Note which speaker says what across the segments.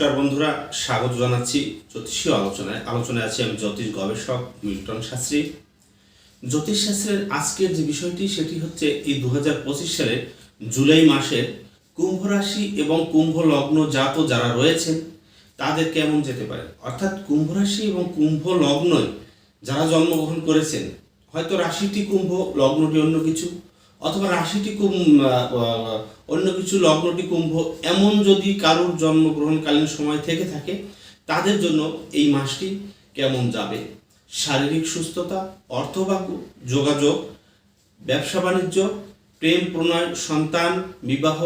Speaker 1: নমস্কার বন্ধুরা, স্বাগত জানাচ্ছি জ্যোতিষীয় আলোচনায়। আলোচনায় আছি আমি জ্যোতিষ গবেষক মিল্টন শাস্ত্রী। জ্যোতিষ শাস্ত্রের আজকের যে বিষয়টি, সেটি হচ্ছে এই দু সালের জুলাই মাসের কুম্ভ রাশি এবং কুম্ভ লগ্ন জাত যারা রয়েছেন, তাদের কেমন যেতে পারে? অর্থাৎ কুম্ভ রাশি এবং কুম্ভ লগ্নয় যারা জন্মগ্রহণ করেছেন, হয়তো রাশিটি কুম্ভ, লগ্নটি অন্য কিছু অথবা রাশিটি কুম আহ, আহ, অন্য কিছু লগ্নটি কুম্ভ এমন যদি কারোর জন্মগ্রহণকালীন সময় থেকে থাকে তাদের জন্য এই মাসটি কেমন যাবে? শারীরিক সুস্থতা অর্থভাগ্য যোগাযোগ ব্যবসা বাণিজ্য প্রেম প্রণয় সন্তান বিবাহ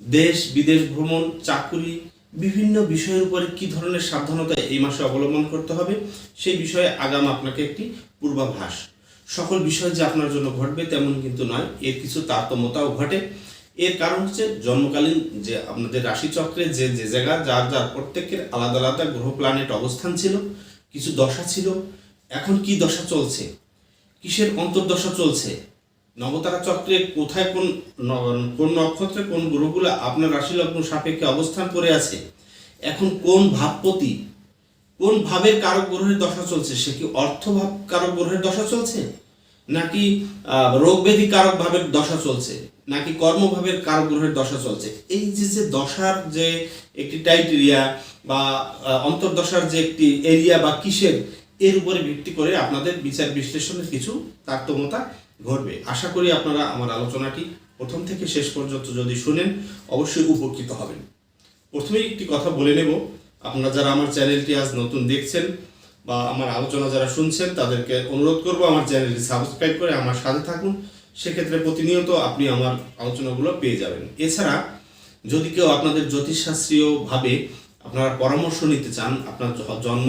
Speaker 1: দেশ বিদেশ ভ্রমণ চাকুরি বিভিন্ন বিষয়ের উপরে কি ধরনের সাবধানতা এই মাসে অবলম্বন করতে হবে সেই বিষয়ে আগাম আপনাকে একটি পূর্বাভাস। সকল বিষয় যে আপনার জন্য ঘটবে তেমন কিন্তু নয়। এর কিছু তারতম্যতাও ঘটে। এর কারণ হচ্ছে জন্মকালীন যে আপনাদের রাশিচক্রে যে যে জায়গা, যার যার প্রত্যেকের আলাদা আলাদা গ্রহ প্ল্যানেট অবস্থান ছিল, কিছু দশা ছিল। এখন কি দশা চলছে? কিসের অন্তর্দশা চলছে? নবতারা চক্রে কোথায় কোন কোন নক্ষত্রে কোন গ্রহগুলো আপনার রাশি লগ্ন সাপেক্ষে অবস্থান করে আছে? এখন কোন ভাবপতি কোন ভাবের কারক গ্রহের দশা চলছে? সে কি অর্থভাব কারক গ্রহের দশা চলছে? নাকি রোগব্যাধি কারক ভাবের দশা চলছে? নাকি কর্মভাবের কারক গ্রহের দশা চলছে? এই যে যে দশার যে একটি টাইটেরিয়া বা অন্তর্দশার যে একটি এরিয়া বা কিসের, এর উপরে ভিত্তি করে আপনাদের বিচার বিশ্লেষণের কিছু তারতম্যতা ঘটবে। আশা করি আপনারা আমার আলোচনাটি প্রথম থেকে শেষ পর্যন্ত যদি শুনেন, অবশ্যই উপকৃত হবেন। প্রথমেই একটি কথা বলে নেব। আপনারা যারা আমার চ্যানেলটি আজ নতুন দেখছেন বা আমার আলোচনা যারা শুনছেন, তাদেরকে অনুরোধ করব আমার চ্যানেলটি সাবস্ক্রাইব করে আমার সাথে থাকুন। সেক্ষেত্রে প্রতিনিয়ত আপনি আমার আলোচনাগুলো পেয়ে যাবেন। এছাড়া যদি কেউ আপনাদের জ্যোতিষশাস্ত্রীয়ভাবে আপনারা পরামর্শ নিতে চান, আপনার জন্ম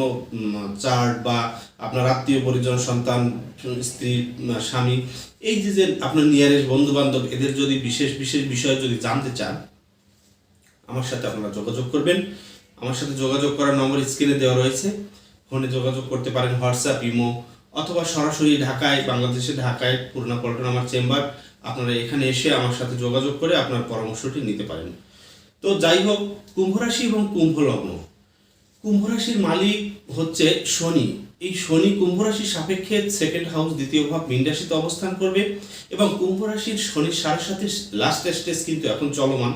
Speaker 1: চার্ট বা আপনার আত্মীয় পরিজন, সন্তান, স্ত্রী স্বামী, এই যে যে আপনার নিয়ারেস্ট বন্ধু বান্ধব এদের যদি বিশেষ বিশেষ বিষয় যদি জানতে চান, আমার সাথে আপনারা যোগাযোগ করবেন। আমার সাথে যোগাযোগ করার নম্বর স্ক্রিনে দেওয়া রয়েছে। ফোনে যোগাযোগ করতে পারেন হোয়াটসঅ্যাপ, ইমো অথবা সরাসরি ঢাকায় বাংলাদেশে ঢাকায় পুরোনা পল্টন আমার চেম্বার। আপনারা এখানে এসে আমার সাথে যোগাযোগ করে আপনার পরামর্শটি নিতে পারেন। তো যাই হোক, কুম্ভ রাশি এবং কুম্ভ লগ্ন। কুম্ভ রাশির মালিক হচ্ছে শনি। এই শনি কুম্ভ রাশির সাপেক্ষে সেকেন্ড হাউস দ্বিতীয় ভাব মীন রাশিতে অবস্থান করবে এবং কুম্ভ রাশির শনির সাড়ে সাথে লাস্ট স্টেজ কিন্তু এখন চলমান।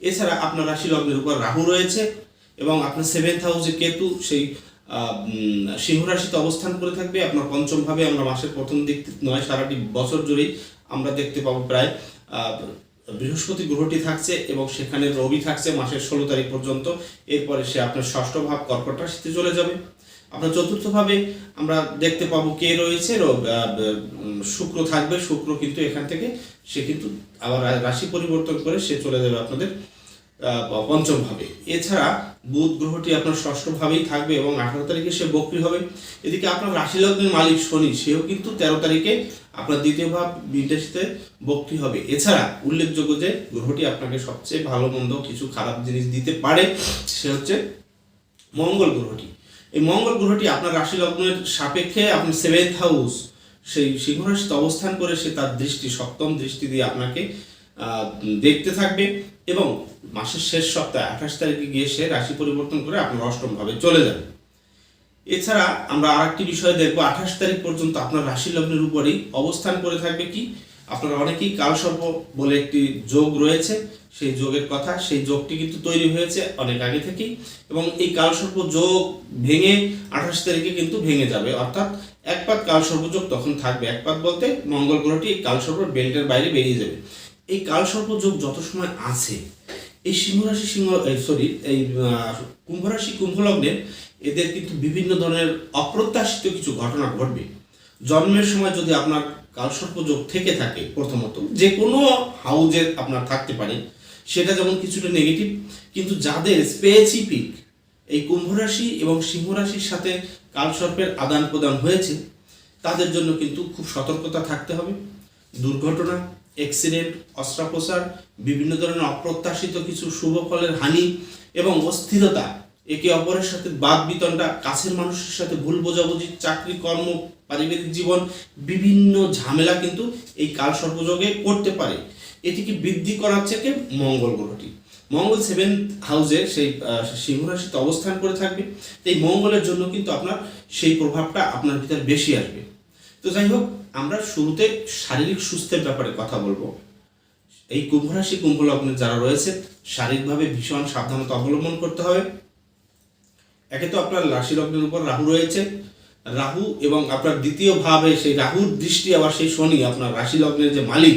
Speaker 1: এছাড়া আপনার রাশি লগ্নের উপর রাহু রয়েছে। এবং আপনার সেভেন্থ হাউসে কেতু সেই সিংহ রাশিতে অবস্থান করে থাকবে। আপনার পঞ্চম ভাবে আমরা মাসের প্রথম দিক নয়, সারাটি বছর জুড়েই আমরা দেখতে পাবো প্রায় বৃহস্পতি গ্রহটি থাকছে এবং সেখানে রবি থাকছে মাসের ষোলো তারিখ পর্যন্ত। এরপরে সে আপনার ষষ্ঠ ভাব কর্কট রাশিতে চলে যাবে। আপনার চতুর্থ ভাবে আমরা দেখতে পাবো কে রয়েছে শুক্র থাকবে। শুক্র কিন্তু এখান থেকে সে কিন্তু আবার রাশি পরিবর্তন করে সে চলে যাবে আপনাদের পঞ্চম ভাবে এছাড়া বুধ গ্রহটি আপনার ষষ্ঠ ভাবেই থাকবে এবং আঠারো তারিখে সে বক্রি হবে। এদিকে আপনার রাশি লগ্নের মালিক শনি, সেও কিন্তু তেরো তারিখে আপনার দ্বিতীয় ভাব বিদেশিতে বক্রি হবে। এছাড়া উল্লেখযোগ্য যে গ্রহটি আপনাকে সবচেয়ে ভালো মন্দ কিছু খারাপ জিনিস দিতে পারে, সে হচ্ছে মঙ্গল গ্রহটি। এই মঙ্গল গ্রহটি আপনার রাশি লগ্নের সাপেক্ষে আপনি সেভেন্থ হাউস সেই সিংহ অবস্থান করে সে তার দৃষ্টি, সপ্তম দৃষ্টি দিয়ে আপনাকে দেখতে থাকবে। এবং মাসের শেষ সপ্তাহে আঠাশ তারিখে গিয়ে সে রাশি পরিবর্তন করে আপনার অষ্টম ভাবে চলে যাবে। এছাড়া আমরা আরেকটি বিষয় দেখব, আঠাশ তারিখ পর্যন্ত আপনার রাশি লগ্নের উপরেই অবস্থান করে থাকবে কি? আপনারা অনেকেই কালসর্প বলে একটি যোগ রয়েছে, সেই যোগের কথা, সেই যোগটি কিন্তু তৈরি হয়েছে অনেক আগে থেকেই এবং এই কালসর্প যোগ ভেঙে আঠাশ তারিখে কিন্তু ভেঙে যাবে। অর্থাৎ একপাত কালসর্প যোগ তখন থাকবে। একপাত বলতে মঙ্গল গ্রহটি কালসর্প বেল্টের বাইরে বেরিয়ে যাবে। এই কালসর্প যোগ যত সময় আছে এই সিংহ রাশি সিংহ সরি এই আহ, কুম্ভ রাশি কুম্ভ লগ্নের এদের কিন্তু বিভিন্ন ধরনের অপ্রত্যাশিত কিছু ঘটনা ঘটবে। জন্মের সময় যদি আপনার কালসর্প যোগ থেকে থাকে প্রথমত যে কোনো হাউজে আপনার থাকতে পারে সেটা যেমন কিছুটা নেগেটিভ কিন্তু যাদের স্পেসিফিক এই কুম্ভ রাশি এবং সিংহ রাশির সাথে কালসর্পের আদান প্রদান হয়েছে তাদের জন্য কিন্তু খুব সতর্কতা থাকতে হবে। দুর্ঘটনা অ্যাক্সিডেন্ট অস্ত্রাপসার বিভিন্ন ধরনের অপ্রত্যাশিত কিছু শুভ ফলের হানি এবং অস্থিরতা, একে অপরের সাথে বাদ বিতণ্ডা, কাছের মানুষের সাথে ভুল বোঝাবুঝি, চাকরি, কর্ম, পারিবারিক জীবন, বিভিন্ন ঝামেলা কিন্তু এই কাল সর্পযোগে করতে পারে। এটিকে বৃদ্ধি করাচ্ছে কে? মঙ্গল গ্রহটি। মঙ্গল সেভেন হাউসে সেই সিংহ রাশিতে অবস্থান করে থাকবে। এই মঙ্গলের জন্য কিন্তু আপনার সেই প্রভাবটা আপনার ভিতরে বেশি আসবে। তো যাই হোক আমরা শুরুতে শারীরিক সুস্থের ব্যাপারে কথা বলব। এই কুম্ভ রাশি, কুম্ভ লগ্নে যারা রয়েছে, শারীরিকভাবে ভীষণ সাবধানতা অবলম্বন করতে হবে। একে তো আপনার রাশি লগ্নের উপর রাহু রয়েছে। রাহু এবং আপনার দ্বিতীয় ভাবে সেই রাহুর দৃষ্টি আবার সেই শনি, আপনার রাশি লগ্নের যে মালিক,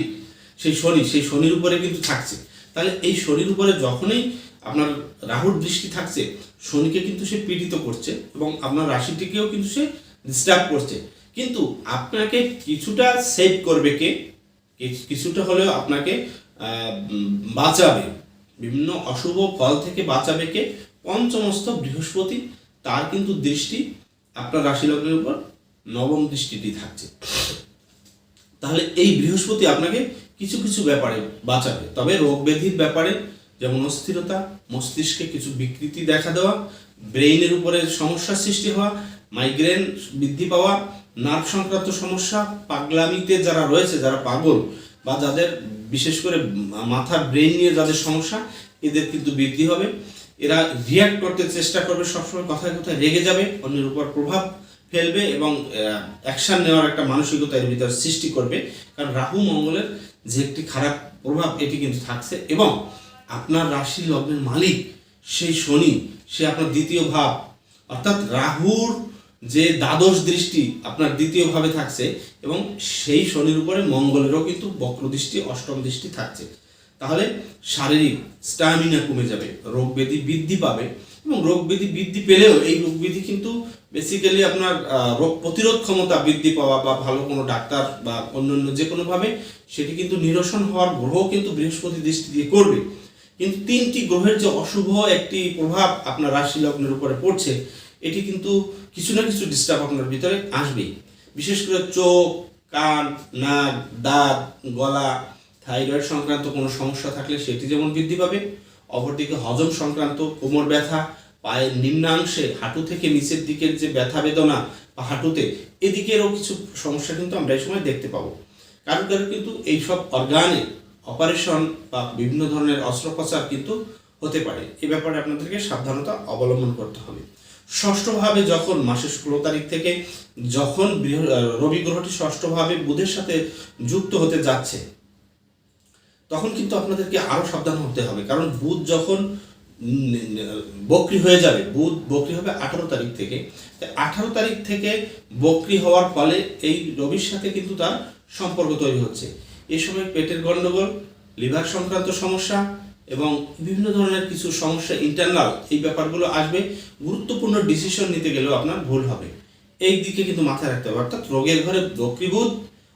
Speaker 1: সেই শনি, সেই শনির উপরে কিন্তু থাকছে। তাহলে এই শনির উপরে যখনই আপনার রাহুর দৃষ্টি থাকছে, শনিকে কিন্তু সে পীড়িত করছে এবং আপনার রাশিটিকেও কিন্তু সে ডিস্টার্ব করছে। কিন্তু আপনাকে কিছুটা সেভ করবে কে? কিছুটা হলেও আপনাকে বাঁচাবে। বিভিন্ন অশুভ ফল থেকে বাঁচাবে কে? পঞ্চমস্ত বৃহস্পতি, তার কিন্তু দৃষ্টি আপনার রাশি লগ্নের উপর নবম দৃষ্টিটি থাকছে। তাহলে এই বৃহস্পতি আপনাকে কিছু কিছু ব্যাপারে বাঁচাবে। তবে রোগ ব্যাধির ব্যাপারে যেমন অস্থিরতা, মস্তিষ্কে কিছু বিকৃতি দেখা দেওয়া, ব্রেইনের উপরে সমস্যার সৃষ্টি হওয়া, মাইগ্রেন বৃদ্ধি পাওয়া নার্ভ সংক্রান্ত সমস্যা, পাগলামিতে যারা রয়েছে, যারা পাগল, বা যাদের বিশেষ করে মাথার ব্রেন নিয়ে যাদের সমস্যা, এদের কিন্তু বৃদ্ধি হবে। এরা রিয়াক্ট করতে চেষ্টা করবে, সবসময় কথায় কথায় রেগে যাবে, অন্যের উপর প্রভাব ফেলবে এবং অ্যাকশন নেওয়ার একটা মানসিকতা এর ভিতরে সৃষ্টি করবে। কারণ রাহু মঙ্গলের যে একটি খারাপ প্রভাব, এটি কিন্তু থাকছে এবং আপনার রাশি লগ্নের মালিক সেই শনি, সে আপনার দ্বিতীয় ভাব। অর্থাৎ রাহুর যে দ্বাদশ দৃষ্টি আপনার দ্বিতীয় ভাবে থাকছে এবং সেই শনির উপরে মঙ্গলেরও কিন্তু বক্র দৃষ্টি, অষ্টম দৃষ্টি থাকছে। তাহলে শারীরিক স্ট্যামিনা কমে যাবে, রোগ ব্যাধি বৃদ্ধি পাবে এবং রোগ ব্যাধি বৃদ্ধি পেলেও এই রোগ ব্যাধি কিন্তু বেসিক্যালি আপনার রোগ প্রতিরোধ ক্ষমতা বৃদ্ধি পাওয়া বা ভালো কোনো ডাক্তার বা অন্যান্য যে কোনোভাবে সেটি কিন্তু নিরসন হওয়ার গ্রহ কিন্তু বৃহস্পতি দৃষ্টি দিয়ে করবে। কিন্তু তিনটি গ্রহের যে অশুভ একটি প্রভাব আপনার রাশি লগ্নের উপরে পড়ছে এটি কিন্তু কিছু না কিছু ডিস্টার্ব আপনার ভিতরে আসবেই। বিশেষ করে চোখ, কান, নাক, দাঁত, গলা থাইরয়েড সংক্রান্ত কোনো সমস্যা থাকলে সেটি যেমন বৃদ্ধি পাবে, অপরদিকে হজম সংক্রান্ত কোমর ব্যথা, পায়ের নিম্নাংশে হাঁটু থেকে নিচের দিকের যে ব্যথা বেদনা বা হাঁটুতে, এদিকেরও কিছু সমস্যা কিন্তু আমরা এই সময় দেখতে পাবো। কারণ কারণ কিন্তু এইসব অর্গানে অপারেশন বা বিভিন্ন ধরনের অস্ত্রোপচার কিন্তু হতে পারে। এ ব্যাপারে আপনাদেরকে সাবধানতা অবলম্বন করতে হবে। ষষ্ঠভাবে যখন, মাসের ষোলো তারিখ থেকে যখন রবি গ্রহটি ষষ্ঠভাবে বুধের সাথে যুক্ত হতে যাচ্ছে, তখন কিন্তু আপনাদেরকে আরও সাবধান হতে হবে। কারণ বুধ যখন বক্রি হয়ে যাবে, বুধ বক্রি হবে আঠারো তারিখ থেকে। আঠারো তারিখ থেকে বক্রি হওয়ার ফলে এই রবির সাথে কিন্তু তার সম্পর্ক তৈরি হচ্ছে। এই সময় পেটের গন্ডগোল, লিভার সংক্রান্ত সমস্যা এবং বিভিন্ন ধরনের কিছু সমস্যা ইন্টারনাল এই ব্যাপারগুলো আসবে, গুরুত্বপূর্ণ ডিসিশন নিতে গেলেও আপনার ভুল হবে। এই দিকে কিন্তু মাথায় রাখতে হবে, অর্থাৎ রোগের ঘরে বক্রীভূত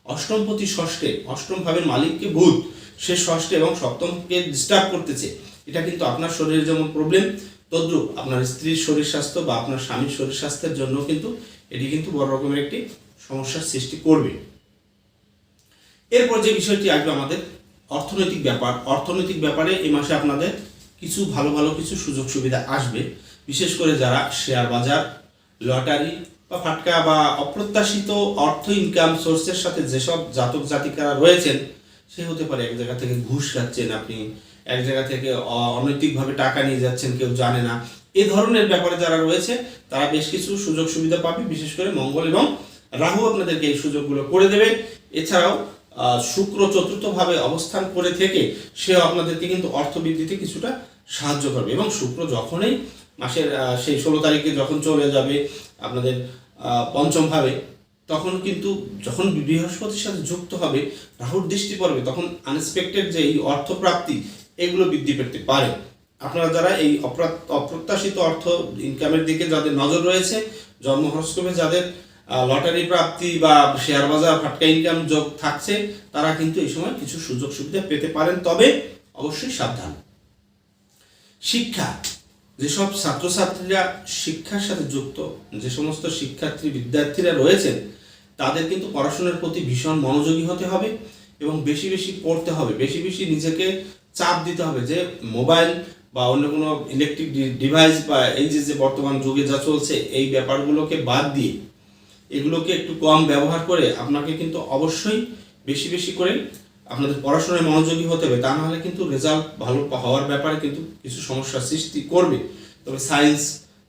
Speaker 1: অষ্টমপতি ষষ্ঠে, অষ্টম ভাবের মালিককে ভূত সে ষষ্ঠে এবং সপ্তমকে ডিস্টার্ব করতেছে। এটা কিন্তু আপনার শরীরে যেমন প্রবলেম তদ্রুপ আপনার স্ত্রীর শরীর স্বাস্থ্য বা আপনার স্বামীর শরীর স্বাস্থ্যের জন্য কিন্তু এটি কিন্তু বড় রকমের একটি সমস্যার সৃষ্টি করবে। এরপর যে বিষয়টি আসবে আমাদের অর্থনৈতিক ব্যাপার, অর্থনৈতিক ব্যাপারে এই মাসে আপনাদের কিছু ভালো ভালো কিছু সুযোগ সুবিধা আসবে। বিশেষ করে যারা শেয়ার বাজার, লটারি বা ফাটকা বা অপ্রত্যাশিত অর্থ ইনকাম সোর্সের সাথে যেসব জাতক জাতিকারা রয়েছেন, সে হতে পারে এক জায়গা থেকে ঘুষ খাচ্ছেন আপনি, এক জায়গা থেকে অনৈতিকভাবে টাকা নিয়ে যাচ্ছেন, কেউ জানে না। এ ধরনের ব্যাপারে যারা রয়েছে, তারা বেশ কিছু সুযোগ সুবিধা পাবে, বিশেষ করে মঙ্গল এবং রাহু আপনাদেরকে এই সুযোগগুলো করে দেবে। এছাড়াও শুক্র চতুর্থভাবে অবস্থান করে থেকে সেও আপনাদেরকে কিন্তু অর্থবৃদ্ধিতে কিছুটা সাহায্য করবে। এবং শুক্র যখনই মাসের সেই ষোলো তারিখে যখন চলে যাবে আপনাদের আহ, পঞ্চম ভাবে তখন কিন্তু যখন বৃহস্পতির সাথে যুক্ত হবে রাহুর দৃষ্টি পড়বে তখন আনএক্সপেক্টেড যে এই অর্থপ্রাপ্তি এগুলো বৃদ্ধি পেতে পারে। আপনারা যারা এই অপ্রা- অপ্রত্যাশিত অর্থ ইনকামের দিকে যাদের নজর রয়েছে জন্ম যাদের লটারি প্রাপ্তি বা শেয়ার বাজার ফাটকা ইনকাম যোগ থাকছে, তারা কিন্তু এই সময় কিছু সুযোগ সুবিধা পেতে পারেন, তবে অবশ্যই সাবধান। শিক্ষা, যেসব ছাত্রছাত্রীরা শিক্ষার সাথে যুক্ত, যে সমস্ত শিক্ষার্থী, বিদ্যার্থীরা রয়েছেন, তাদের কিন্তু পড়াশোনার প্রতি ভীষণ মনোযোগী হতে হবে এবং বেশি বেশি পড়তে হবে। বেশি বেশি নিজেকে চাপ দিতে হবে যে মোবাইল বা অন্য কোনো ইলেকট্রিক ডিভাইস বা এই যে বর্তমান যুগে যা চলছে, এই ব্যাপারগুলোকে বাদ দিয়ে এগুলোকে একটু কম ব্যবহার করে আপনাকে কিন্তু অবশ্যই বেশি বেশি করে আপনাদের পড়াশোনায় মনোযোগী হতে হবে। তা না হলে কিন্তু রেজাল্ট ভালো হওয়ার ব্যাপারে কিন্তু কিছু সমস্যার সৃষ্টি করবে। তবে সায়েন্স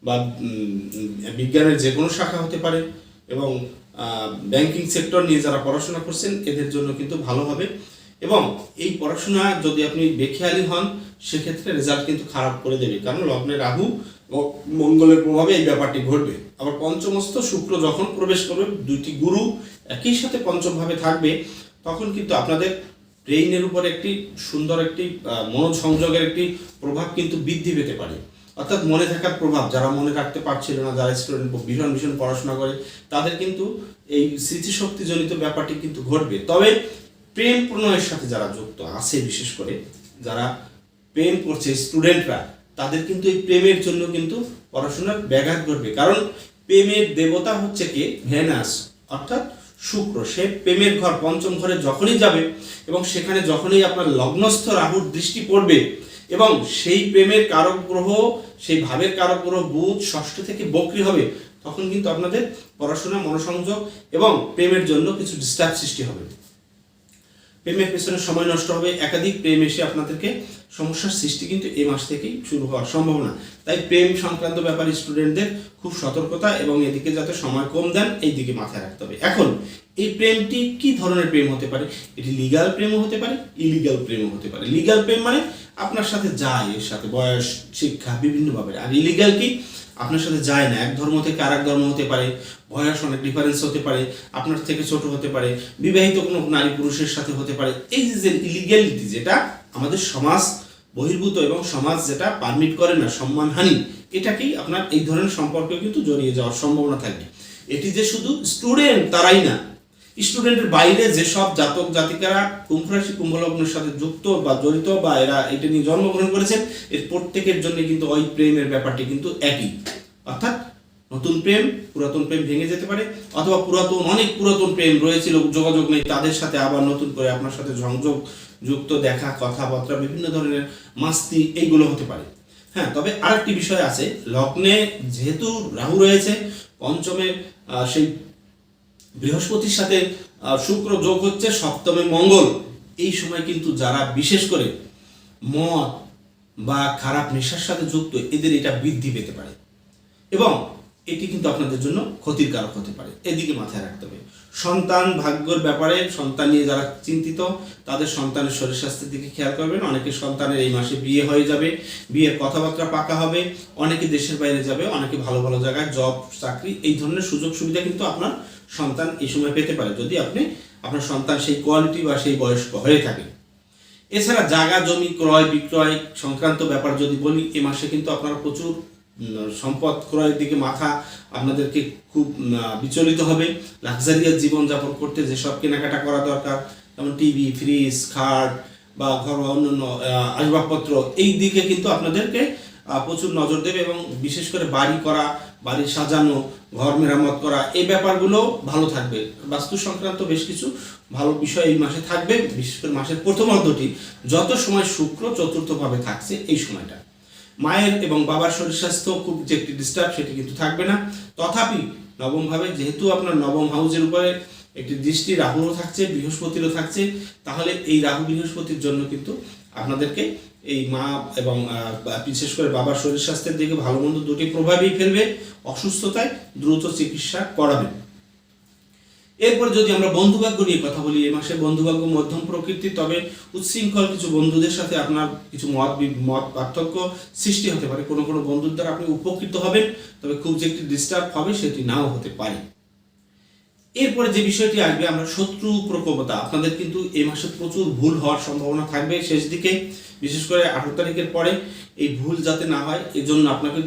Speaker 1: বা বিজ্ঞানের যে কোনো শাখা হতে পারে এবং ব্যাংকিং সেক্টর নিয়ে যারা পড়াশোনা করছেন, এদের জন্য কিন্তু ভালো হবে। এবং এই পড়াশোনা যদি আপনি বেখেয়ালি হন, সেক্ষেত্রে রেজাল্ট কিন্তু খারাপ করে দেবে। কারণ লগ্নে রাহু মঙ্গলের প্রভাবে এই ব্যাপারটি ঘটবে। আবার পঞ্চমস্ত শুক্র যখন প্রবেশ করবে, দুইটি গুরু একই সাথে পঞ্চমভাবে থাকবে, তখন কিন্তু আপনাদের ব্রেইনের উপর একটি সুন্দর একটি মনোসংযোগের একটি প্রভাব কিন্তু বৃদ্ধি পেতে পারে। অর্থাৎ মনে থাকার প্রভাব, যারা মনে রাখতে পারছিল না, যারা স্টুডেন্ট ভীষণ ভীষণ পড়াশোনা করে, তাদের কিন্তু এই স্মৃতিশক্তিজনিত ব্যাপারটি কিন্তু ঘটবে। তবে প্রেম প্রণয়ের সাথে যারা যুক্ত আছে, বিশেষ করে যারা প্রেম করছে স্টুডেন্টরা তাদের কিন্তু এই প্রেমের জন্য কিন্তু পড়াশোনার ব্যাঘাত ঘটবে। কারণ প্রেমের দেবতা হচ্ছে কে? ভেনাস, অর্থাৎ শুক্র। সে প্রেমের ঘর, পঞ্চম ঘরে যখনই যাবে এবং সেখানে যখনই আপনার লগ্নস্থ রাহুর দৃষ্টি পড়বে এবং সেই প্রেমের কারক গ্রহ, সেই ভাবের কারক গ্রহ বুধ ষষ্ঠ থেকে বক্রি হবে, তখন কিন্তু আপনাদের পড়াশোনা, মনোসংযোগ এবং প্রেমের জন্য কিছু ডিস্টার্ব সৃষ্টি হবে। প্রেমের পেছনে সময় নষ্ট হবে। একাধিক প্রেম এসে আপনাদেরকে সমস্যার সৃষ্টি কিন্তু এই মাস থেকেই শুরু হওয়ার সম্ভাবনা। তাই প্রেম সংক্রান্ত ব্যাপারে স্টুডেন্টদের খুব সতর্কতা এবং এদিকে যাতে সময় কম দেন এই দিকে মাথায় রাখতে হবে। এখন, এই প্রেমটি কি ধরনের প্রেম হতে পারে? এটি লিগ্যাল প্রেমও হতে পারে ইলিগাল প্রেমও হতে পারে। লিগ্যাল প্রেম মানে আপনার সাথে যায়, এর সাথে বয়স, শিক্ষা, বিভিন্নভাবে। আর ইলিগাল কি? আপনার সাথে যায় না, এক ধর্ম থেকে আরেক ধর্ম হতে পারে, বয়স অনেক ডিফারেন্স হতে পারে, আপনার থেকে ছোট হতে পারে, বিবাহিত কোনো নারী পুরুষের সাথে হতে পারে। এই যে ইলিগ্যালিটি যেটা আমাদের সমাজ বহির্ভূত এবং সমাজ যেটা পারমিট করে না, সম্মানহানি, এটাকেই আপনার এই ধরনের সম্পর্কে কিন্তু জড়িয়ে যাওয়ার সম্ভাবনা থাকবে এটি যে শুধু স্টুডেন্ট তারাই না স্টুডেন্টের বাইরে যেসব জাতক জাতিকারা কুম্ভ রাশি কুম্ভ লগ্নের সাথে যুক্ত বা জড়িত বা এরা এটা নিয়ে জন্মগ্রহণ করেছেন, এর প্রত্যেকের জন্য কিন্তু ওই প্রেমের ব্যাপারটি কিন্তু একই। অর্থাৎ নতুন প্রেম, পুরাতন প্রেম ভেঙে যেতে পারে, অথবা পুরাতন, অনেক পুরাতন প্রেম রয়েছিল, যোগাযোগ নেই, তাদের সাথে আবার নতুন করে আপনার সাথে সংযোগ যুক্ত, দেখা, কথাবার্তা, বিভিন্ন ধরনের মাস্তি, এইগুলো হতে পারে। হ্যাঁ তবে আরেকটি বিষয় আছে, লগ্নে যেহেতু রাহু রয়েছে, পঞ্চমে সেই বৃহস্পতির সাথে শুক্র যোগ হচ্ছে, সপ্তমে মঙ্গল। এই সময় কিন্তু যারা বিশেষ করে মদ বা খারাপ নেশার সাথে যুক্ত, এদের এটা বৃদ্ধি পেতে পারে। এবং এটি কিন্তু আপনাদের জন্য ক্ষতির কারক হতে পারে। এদিকে মাথায় রাখতে হবে। সন্তান ভাগ্যর ব্যাপারে সন্তান নিয়ে যারা চিন্তিত, তাদের সন্তানের শরীর স্বাস্থ্যের দিকে খেয়াল করবেন। অনেকে সন্তানের এই মাসে বিয়ে হয়ে যাবে, বিয়ের কথাবার্তা পাকা হবে, অনেকে দেশের বাইরে যাবে, অনেকে ভালো ভালো জায়গায় জব চাকরি, এই ধরনের সুযোগ সুবিধা কিন্তু আপনার সন্তান এই সময় পেতে পারে। যদি আপনি, আপনার সন্তান সেই কোয়ালিটি বা সেই বয়স্ক হয়ে থাকে। এছাড়া জায়গা, জমি, ক্রয়, বিক্রয় সংক্রান্ত ব্যাপার যদি বলি, এ মাসে কিন্তু আপনারা প্রচুর সম্পদ ক্রয়ের দিকে মাথা আপনাদেরকে খুব বিচলিত হবে। লাক্সারিয়াস জীবনযাপন করতে যেসব কেনাকাটা করা দরকার যেমন টিভি ফ্রিজ খাট বা ঘরোয়া আহ, আসবাবপত্র এই দিকে কিন্তু আপনাদেরকে প্রচুর নজর দেবে এবং বিশেষ করে বাড়ি করা বাড়ি সাজানো ঘর মেরামত করা এই ব্যাপারগুলো ভালো থাকবে। বাস্তু সংক্রান্ত বেশ কিছু ভালো বিষয় এই মাসে থাকবে বিশেষ করে মাসের প্রথম অর্ধটি। যত সময় শুক্র চতুর্থভাবে থাকছে এই সময়টা। মায়ের এবং বাবার শরীর স্বাস্থ্য খুব যে একটি ডিস্টার্ব সেটি কিন্তু থাকবে না। তথাপি নবমভাবে যেহেতু আপনার নবম হাউসের উপরে একটি দৃষ্টি রাহুরও থাকছে, বৃহস্পতিরও থাকছে, তাহলে এই রাহু বৃহস্পতির জন্য কিন্তু আপনাদেরকে এই মা এবং বিশেষ করে বাবার শরীর স্বাস্থ্যের দিকে ভালো মন্দ দুটি প্রভাবই ফেলবে। অসুস্থতায় দ্রুত চিকিৎসা করাবেন। এরপর যদি আমরা বন্ধুভাগ্য নিয়ে কথা বলি, এ মাসে বন্ধুভাগ্য, মধ্যম প্রকৃতি, তবে উচ্ছৃঙ্খল কিছু বন্ধুদের সাথে আপনার কিছু মত মত পার্থক্য সৃষ্টি হতে পারে। কোনো কোনো বন্ধুর দ্বারা আপনি উপকৃত হবেন, তবে খুব যে একটি ডিস্টার্ব হবে সেটি নাও হতে পারে। এরপরে যে বিষয়টি আসবে, আমরা শত্রু প্রকোপতা। আপনাদের কিন্তু এ মাসে প্রচুর ভুল হওয়ার সম্ভাবনা থাকবে শেষ দিকে। বিশেষ করে আঠারো তারিখের পরে এই ভুল যাতে না হয়, এজন্য আপনাকে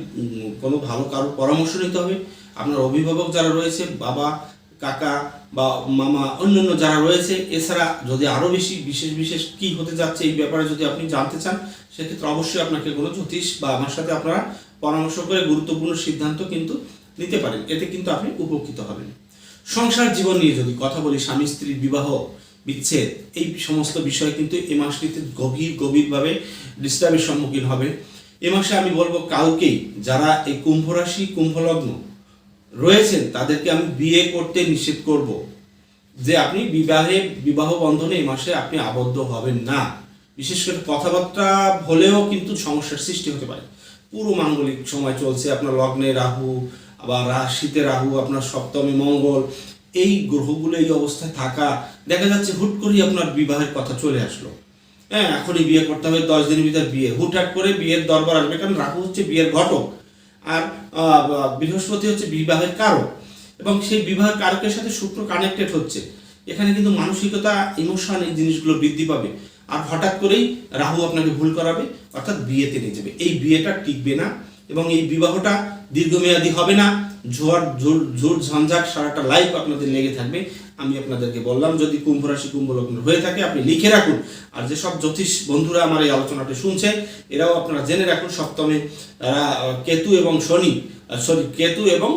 Speaker 1: কোনো ভালো কারোর পরামর্শ নিতে হবে। আপনার অভিভাবক যারা রয়েছে, বাবা কাকা বা মামা, অন্যান্য যারা রয়েছে, এছাড়া যদি আরও বেশি, বিশেষ বিশেষ কি হতে যাচ্ছে এই ব্যাপারে যদি আপনি জানতে চান, সেক্ষেত্রে অবশ্যই আপনাকে কোনো জ্যোতিষ বা আমার সাথে আপনারা পরামর্শ করে গুরুত্বপূর্ণ সিদ্ধান্ত কিন্তু নিতে পারেন। এতে কিন্তু আপনি উপকৃত হবেন। সংসার জীবন নিয়ে যদি কথা বলি, স্বামী স্ত্রীর বিবাহ, বিচ্ছেদ, এই সমস্ত বিষয় কিন্তু এ মাসটিতে গভীর, গভীরভাবে ডিস্টার্বের সম্মুখীন হবে। এ মাসে আমি বলব কাউকেই যারা এই কুম্ভ রাশি কুম্ভ লগ্ন রয়েছেন, তাদেরকে আমি বিয়ে করতে নিষেধ করব। যে আপনি বিবাহে, বিবাহ বন্ধনে এই মাসে আপনি আবদ্ধ হবেন না। বিশেষ করে কথাবার্তা হলেও কিন্তু সমস্যার সৃষ্টি হতে পারে। পুরো মাঙ্গলিক সময় চলছে, আপনার লগ্নে রাহু, আবার রাশিতে রাহু, আপনার সপ্তমী মঙ্গল, এই গ্রহগুলো এই অবস্থায় থাকা, দেখা যাচ্ছে হুট করেই আপনার বিবাহের কথা চলে আসলো। হ্যাঁ এখনই বিয়ে করতে হবে, দশ দিনের ভিতর বিয়ে। হুটহাট করে বিয়ের দরবার আসবে, কারণ রাহু হচ্ছে বিয়ের ঘটক। আর বৃহস্পতি হচ্ছে বিবাহের কারক। এবং সেই বিবাহের কারকের সাথে শুক্র কানেক্টেড হচ্ছে। এখানে কিন্তু মানসিকতা ইমোশন এই জিনিসগুলো বৃদ্ধি পাবে। আর হঠাৎ করেই রাহু আপনাকে ভুল করাবে, অর্থাৎ বিয়েতে নিয়ে যাবে। এই বিয়েটা টিকবে না এবং এই বিবাহটা দীর্ঘমেয়াদী হবে না। ঝড়, ঝোড় ঝঞ্ঝাট সারাটা লাইফ আপনাদের লেগে থাকবে। আমি আপনাদেরকে বললাম, যদি কুম্ভ রাশি কুম্ভ লগ্ন হয়ে থাকে, আপনি লিখে রাখুন। আর যেসব জ্যোতিষ বন্ধুরা আমার এই আলোচনাটি শুনছে, এরাও আপনারা জেনে রাখুন, সপ্তমে কেতু এবং শনি সরি কেতু এবং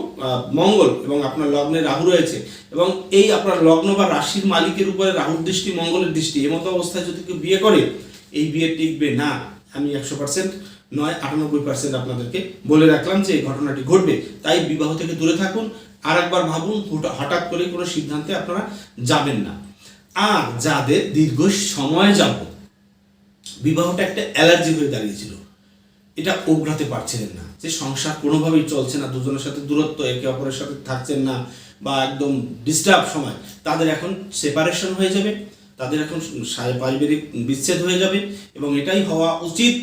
Speaker 1: মঙ্গল এবং আপনার লগ্নে রাহু রয়েছে। এবং এই আপনার লগ্ন বা রাশির মালিকের উপরে রাহুর দৃষ্টি, মঙ্গলের দৃষ্টি এমতো অবস্থায় যদি কেউ বিয়ে করে, এই বিয়ে টিকবে না। আমি একশো পার্সেন্ট নয়, আটানব্বই পার্সেন্ট আপনাদেরকে বলে রাখলাম যে এই ঘটনাটি ঘটবে। তাই বিবাহ থেকে দূরে থাকুন আর একবার ভাবুন হঠাৎ করে কোনো সিদ্ধান্তে আপনারা যাবেন না। আর যাদের দীর্ঘ সময় যাব বিবাহটা একটা অ্যালার্জি হয়ে দাঁড়িয়েছিল, এটা ওগড়াতে পারছিলেন না। যে সংসার কোনোভাবেই চলছে না, দুজনের সাথে দূরত্ব, একে অপরের সাথে থাকছেন না, বা একদম ডিস্টার্ব সময়, তাদের এখন সেপারেশন হয়ে যাবে, তাদের এখন পারিবারিক বিচ্ছেদ হয়ে যাবে, এবং এটাই হওয়া উচিত,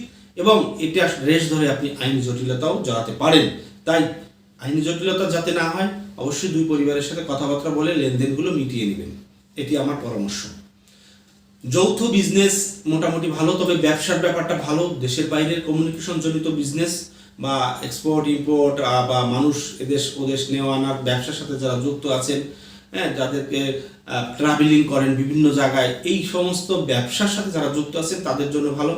Speaker 1: এবং এটা রেশ ধরে আপনি আইনি জটিলতাও জড়াতে পারেন। তাই আইনি জটিলতা যাতে না হয় অবশ্যই দুই পরিবারের সাথে কথাবার্তা বলে লেনদেনগুলো মিটিয়ে নেবেন। এটি আমার পরামর্শ। যৌথ বিজনেস মোটামুটি ভালো, তবে ব্যবসার ব্যাপারটা ভালো। দেশের বাইরের কমিউনিকেশন জনিত বিজনেস বা এক্সপোর্ট ইম্পোর্ট বা মানুষ এদেশ ওদেশ নেওয়া আনার ব্যবসার সাথে যারা যুক্ত আছেন হ্যাঁ যাদেরকে ট্রাভেলিং করেন বিভিন্ন জায়গায়, এই সমস্ত ব্যবসার সাথে যারা যুক্ত আছেন তাদের জন্য ভালো।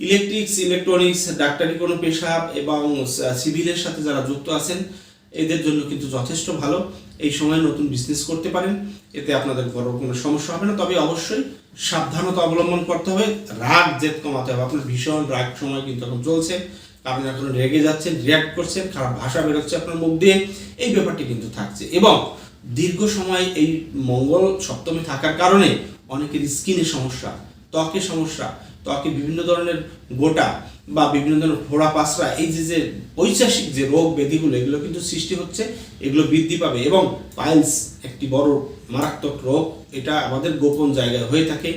Speaker 1: ইলেকট্রিক্স ইলেকট্রনিক্স ডাক্তারি কোনো পেশা এবং সিভিলের সাথে যারা যুক্ত আছেন এদের জন্য কিন্তু যথেষ্ট ভালো। এই সময় নতুন বিজনেস করতে পারেন, এতে আপনাদের বড় কোনো সমস্যা হবে না। তবে অবশ্যই সাবধানতা অবলম্বন করতে হবে। রাগ জেদ কমাতে হবে। আপনার ভীষণ রাগ সময় কিন্তু এখন চলছে। আপনি এখন রেগে যাচ্ছেন রিয়াক্ট করছেন, খারাপ ভাষা বেরোচ্ছে আপনার মুখ দিয়ে। এই ব্যাপারটি কিন্তু থাকছে। এবং দীর্ঘ সময় এই মঙ্গল সপ্তমে থাকার কারণে অনেকের স্কিনের সমস্যা ত্বকের সমস্যা, ত্বকে বিভিন্ন ধরনের গোটা বা বিভিন্ন ধরনের ঘোড়া পাসরা এই যে যে ঐতিহাসিক যে রোগ ব্যাধিগুলো, এগুলো কিন্তু সৃষ্টি হচ্ছে, এগুলো বৃদ্ধি পাবে এবং পাইলস একটি বড় মারাত্মক রোগ, এটা আমাদের গোপন জায়গায় হয়ে থাকে।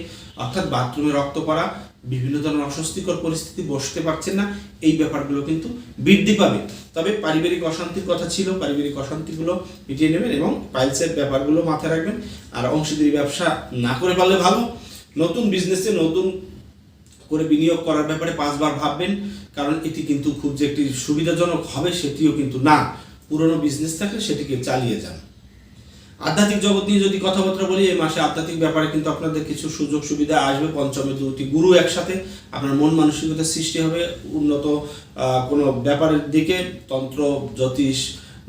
Speaker 1: অর্থাৎ বাথরুমে রক্ত পড়া, বিভিন্ন ধরনের অস্বস্তিকর পরিস্থিতি বসতে পারছেন না, এই ব্যাপারগুলো কিন্তু বৃদ্ধি পাবে। তবে পারিবারিক অশান্তির কথা ছিল, পারিবারিক অশান্তিগুলো মিটিয়ে নেবেন এবং পাইলসের ব্যাপারগুলো মাথায় রাখবেন। আর অংশীদারি ব্যবসা না করে পারলে ভালো। নতুন বিজনেসে নতুন করে বিনিয়োগ করার ব্যাপারে পাঁচবার ভাববেন, কারণ এটি কিন্তু খুব যে একটি সুবিধাজনক হবে সেটিও কিন্তু না। পুরনো বিজনেস থাকলে সেটিকে চালিয়ে যান। আধ্যাত্মিক জগৎ নিয়ে যদি কথাবার্তা বলি, এই মাসে আধ্যাত্মিক ব্যাপারে কিন্তু আপনাদের কিছু সুযোগ সুবিধা আসবে। পঞ্চমে দুটি গুরু একসাথে, আপনার মন মানসিকতার সৃষ্টি হবে। উন্নত কোনো ব্যাপারের দিকে তন্ত্র, জ্যোতিষ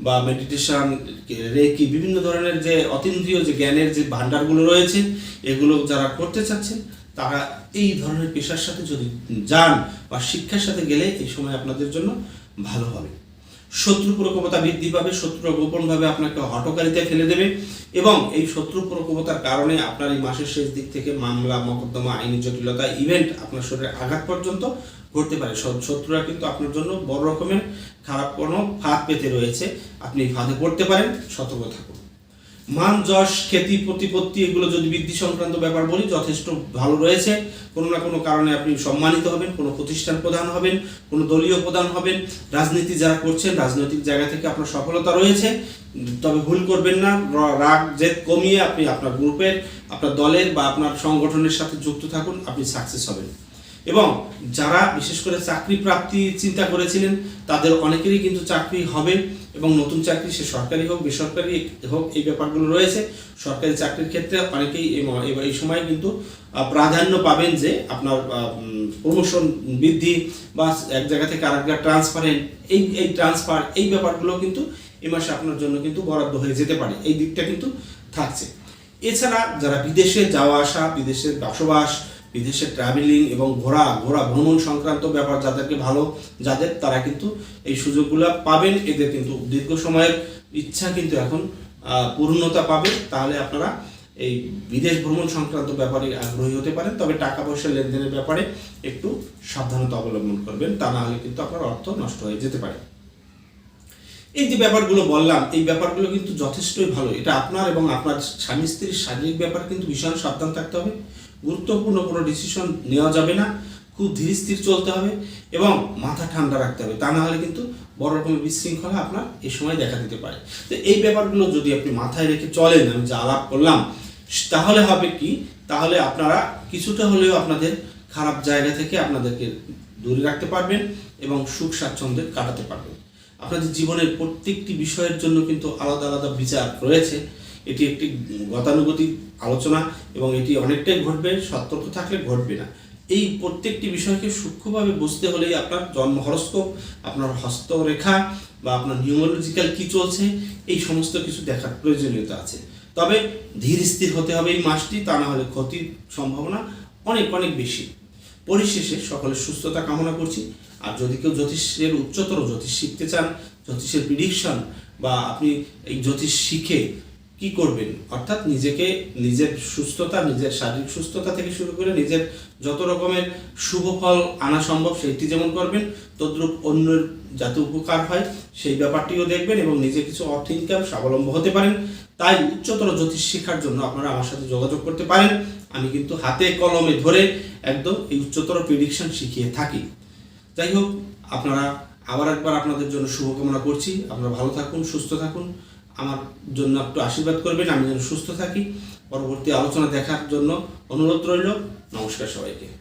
Speaker 1: বা মেডিটেশন রেকি বিভিন্ন ধরনের যে অতীন্দ্রিয় যে জ্ঞানের যে ভান্ডারগুলো রয়েছে, এগুলো যারা করতে চাচ্ছেন তারা এই ধরনের পেশার সাথে যদি যান বা শিক্ষার সাথে গেলে এই সময় আপনাদের জন্য ভালো হবে। শত্রু প্রকোপতা বৃদ্ধি পাবে শত্রুরা গোপনভাবে আপনাকে হটকারিতায় ফেলে দেবে এবং এই শত্রু প্রকোপতার কারণে আপনার এই মাসের শেষ দিক থেকে মামলা, মকদ্দমা, আইনি জটিলতা ইভেন্ট আপনার শরীরে আঘাত পর্যন্ত ঘটতে পারে। শত্রুরা কিন্তু আপনার জন্য বড় রকমের খারাপ কোনো ফাঁদ পেতে রয়েছে। আপনি ফাঁদে পড়তে পারেন, সতর্ক থাকুন। মান, যশ, খ্যাতি, প্রতিপত্তি এগুলো যদি বৃদ্ধি সংক্রান্ত ব্যাপার বলি, যথেষ্ট ভালো রয়েছে। কোনো না কোনো কারণে আপনি সম্মানিত হবেন, কোনো প্রতিষ্ঠান প্রধান হবেন, কোনো দলীয় প্রধান হবেন। রাজনীতি যারা করছেন, রাজনৈতিক জায়গা থেকে আপনার সফলতা রয়েছে। তবে ভুল করবেন না রাগ, জেদ কমিয়ে আপনি আপনার গ্রুপের, আপনার দলের বা আপনার সংগঠনের সাথে যুক্ত থাকুন, আপনি সাকসেস হবেন। এবং যারা বিশেষ করে চাকরি প্রাপ্তি চিন্তা করেছিলেন, তাদের অনেকেরই কিন্তু চাকরি হবে এবং নতুন চাকরি, সে সরকারি হোক, বেসরকারি হোক, এই ব্যাপারগুলো রয়েছে। সরকারি চাকরির ক্ষেত্রে অনেকেই এই সময় কিন্তু প্রাধান্য পাবেন যে আপনার প্রমোশন বৃদ্ধি বা এক জায়গা থেকে আরেক জায়গায় ট্রান্সফারেন্ট এই এই ট্রান্সফার এই ব্যাপারগুলো কিন্তু এই মাসে আপনার জন্য কিন্তু বরাদ্দ হয়ে যেতে পারে। এই দিকটা কিন্তু থাকছে। এছাড়া যারা বিদেশে যাওয়া আসা বিদেশের বসবাস বিদেশে ট্রাভেলিং এবং ঘোরা ঘোরা ভ্রমণ সংক্রান্ত ব্যাপার যাদেরকে ভালো, যাদের তারা কিন্তু এই সুযোগগুলো পাবেন। এদের কিন্তু দীর্ঘ সময়ের ইচ্ছা কিন্তু এখন পূর্ণতা পাবে। তাহলে আপনারা এই বিদেশ ভ্রমণ সংক্রান্ত ব্যাপারে আগ্রহী হতে পারেন। তবে টাকা পয়সা লেনদেনের ব্যাপারে একটু সাবধানতা অবলম্বন করবেন। তা না হলে কিন্তু আপনার অর্থ নষ্ট হয়ে যেতে পারে। এই যে ব্যাপারগুলো বললাম, এই ব্যাপারগুলো কিন্তু যথেষ্টই ভালো। এটা আপনার এবং আপনার স্বামী স্ত্রীর শারীরিক ব্যাপার কিন্তু ভীষণ সাবধান থাকতে হবে। গুরুত্বপূর্ণ কোনো ডিসিশন নেওয়া যাবে না। খুব ধীর স্থির চলতে হবে এবং মাথা ঠান্ডা রাখতে হবে। তা না হলে কিন্তু বড় রকমের বিশৃঙ্খলা আপনার এই সময় দেখা দিতে পারে। তো এই ব্যাপারগুলো যদি আপনি মাথায় রেখে চলেন, আমি যে আলাপ করলাম, তাহলে হবে কি? তাহলে আপনারা কিছুটা হলেও আপনাদের খারাপ জায়গা থেকে আপনাদেরকে দূরে রাখতে পারবেন এবং সুখ স্বাচ্ছন্দ্যে কাটাতে পারবেন। আপনাদের জীবনের প্রত্যেকটি বিষয়ের জন্য কিন্তু আলাদা আলাদা বিচার রয়েছে। এটি একটি গতানুগতিক আলোচনা এবং এটি অনেকটাই ঘটবে সতর্ক থাকলে ঘটবে না। এই প্রত্যেকটি বিষয়কে সূক্ষ্মভাবে বুঝতে হলেই আপনার জন্ম হরস্কোপ, আপনার হস্তরেখা বা আপনার নিউমোলজিক্যাল কি চলছে, এই সমস্ত কিছু দেখার প্রয়োজনীয়তা আছে। তবে ধীর স্থির হতে হবে এই মাসটি, তা না হলে ক্ষতির সম্ভাবনা অনেক অনেক বেশি। পরিশেষে সকলের সুস্থতা কামনা করছি। আর যদি কেউ জ্যোতিষের উচ্চতর জ্যোতিষ শিখতে চান, জ্যোতিষের প্রিডিকশন বা আপনি এই জ্যোতিষ শিখে কি করবেন? অর্থাৎ নিজেকে নিজের সুস্থতা, নিজের শারীরিক সুস্থতা থেকে শুরু করে নিজের যত রকমের শুভ ফল আনা সম্ভব সেইটি যেমন করবেন, তদ্রূপ অন্যের যাতে উপকার হয় সেই ব্যাপারটিও দেখবেন এবং নিজে কিছু অর্থ ইনকাম স্বাবলম্ব হতে পারেন। তাই উচ্চতর জ্যোতিষ শিক্ষার জন্য আপনারা আমার সাথে যোগাযোগ করতে পারেন। আমি কিন্তু হাতে কলমে ধরে একদম এই উচ্চতর প্রিডিকশন শিখিয়ে থাকি। যাই হোক, আপনারা আবার একবার আপনাদের জন্য শুভকামনা করছি। আপনারা ভালো থাকুন, সুস্থ থাকুন। আমার জন্য একটু আশীর্বাদ করবেন, আমি যেন সুস্থ থাকি। পরবর্তী আলোচনা দেখার জন্য অনুরোধ রইল। নমস্কার সবাইকে।